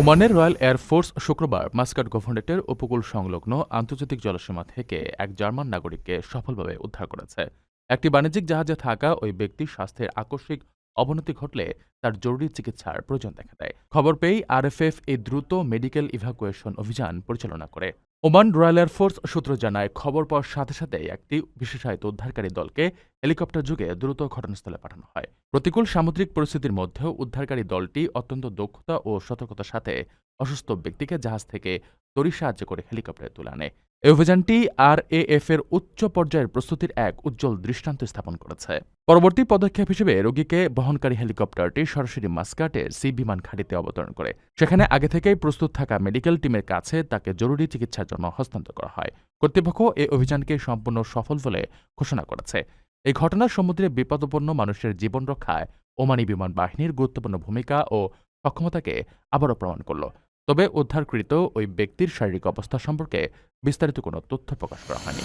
ওমানের royal air force শুক্রবার Muscat গভর্নরেটের উপকূল সংলগ্ন আন্তর্জাতিক জলসীমা থেকে এক জার্মান নাগরিককে সফলভাবে উদ্ধার করেছে। একটি বাণিজ্যিক জাহাজে থাকা ওই ব্যক্তির স্বাস্থ্যের আকস্মিক অবনতি ঘটলে তার জরুরি চিকিৎসার প্রয়োজন দেখা দেয়। খবর পেয়েই আরএফএফ এই দ্রুত মেডিকেল ইভ্যাকুয়েশন অভিযান পরিচালনা করে। ওমান রয়্যাল এয়ারফোর্স সূত্র জানায়, খবর পাওয়ার সাথে সাথে একটি বিশেষায়িত উদ্ধারকারী দলকে হেলিকপ্টার যুগে দ্রুত ঘটনাস্থলে পাঠানো হয়। প্রতিকূল সামুদ্রিক পরিস্থিতির মধ্যেও উদ্ধারকারী দলটি অত্যন্ত দক্ষতা ও সতর্কতার সাথে অসুস্থ ব্যক্তিকে জাহাজ থেকে তরি সাহায্য করে হেলিকপ্টারে তুলে আনে। এই অভিযানটি আর এর উচ্চ পর্যায়ের প্রস্তুতির এক উজ্জ্বল দৃষ্টান্ত স্থাপন করেছে। পরবর্তী পদক্ষেপ হিসেবে রোগীকে বহনকারী হেলিকপ্টারটি সরাসরি মাস্কাটের সি বিমান ঘাঁটিতে অবতরণ করে। সেখানে আগে থেকেই প্রস্তুত থাকা মেডিকেল টিমের কাছে তাকে জরুরি চিকিৎসার জন্য হস্তান্তর করা হয়। কর্তৃপক্ষ এই অভিযানকে সম্পূর্ণ সফল বলে ঘোষণা করেছে। এই ঘটনা সমুদ্রে বিপদপন্ন মানুষের জীবন রক্ষায় ওমানি বিমান বাহিনীর গুরুত্বপূর্ণ ভূমিকা ও সক্ষমতাকে আবারও প্রমাণ করল। তবে উদ্ধারকৃত ওই ব্যক্তির শারীরিক অবস্থা সম্পর্কে বিস্তারিত কোনো তথ্য প্রকাশ করা হয়নি।